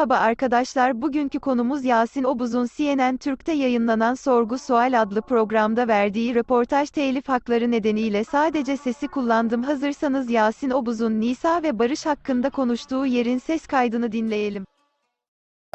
Merhaba arkadaşlar bugünkü konumuz Yasin Obuz'un CNN Türk'te yayınlanan Sorgu Sual adlı programda verdiği röportaj telif hakları nedeniyle sadece sesi kullandım hazırsanız Yasin Obuz'un Nisa ve Barış hakkında konuştuğu yerin ses kaydını dinleyelim.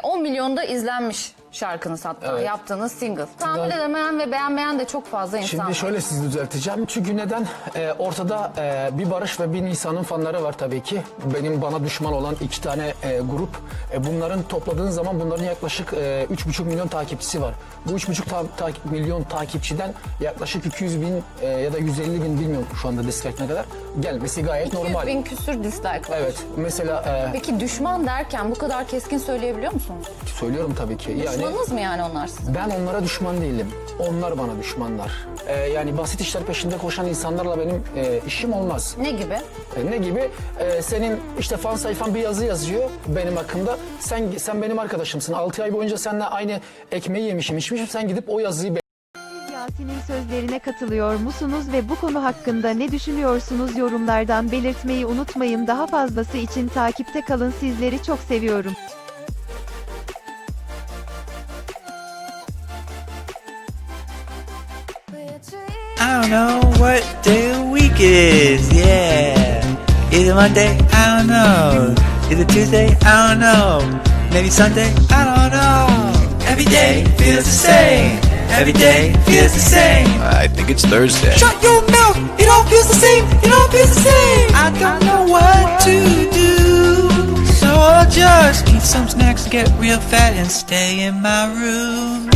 10 milyonda izlenmiş şarkınız hatta Evet. yaptığınız single. Tahmin edemeyen ve beğenmeyen de çok fazla insan Şimdi var. şöyle sizi düzelteceğim. Çünkü neden? Ee, ortada e, bir Barış ve bir Nisa'nın fanları var tabii ki. Benim bana düşman olan iki tane e, grup. E, bunların topladığın zaman bunların yaklaşık e, 3,5 milyon takipçisi var. Bu 3,5 ta- ta- milyon takipçiden yaklaşık 200 bin e, ya da 150 bin bilmiyorum şu anda dislike ne kadar gelmesi gayet 200 normal. bin küsür dislike var. Evet. Mesela e, Peki düşman derken bu kadar keskin söyleyebiliyor musunuz? söylüyorum tabii ki. Yani Düşmanınız mı yani onlar sizin? Ben onlara düşman değilim. Onlar bana düşmanlar. Ee, yani basit işler peşinde koşan insanlarla benim e, işim olmaz. Ne gibi? E, ne gibi? E, senin işte fan sayfan bir yazı yazıyor benim hakkımda. Sen sen benim arkadaşımsın. 6 ay boyunca seninle aynı ekmeği yemişim içmişim. Sen gidip o yazıyı be- Yasin'in sözlerine katılıyor musunuz ve bu konu hakkında ne düşünüyorsunuz yorumlardan belirtmeyi unutmayın daha fazlası için takipte kalın sizleri çok seviyorum. I don't know what day of the week it is. Yeah. Is it Monday? I don't know. Is it Tuesday? I don't know. Maybe Sunday? I don't know. Every day feels the same. Every day feels the same. I think it's Thursday. Shut your mouth. It all feels the same. It all feels the same. I don't know what to do. So I'll just eat some snacks, get real fat, and stay in my room.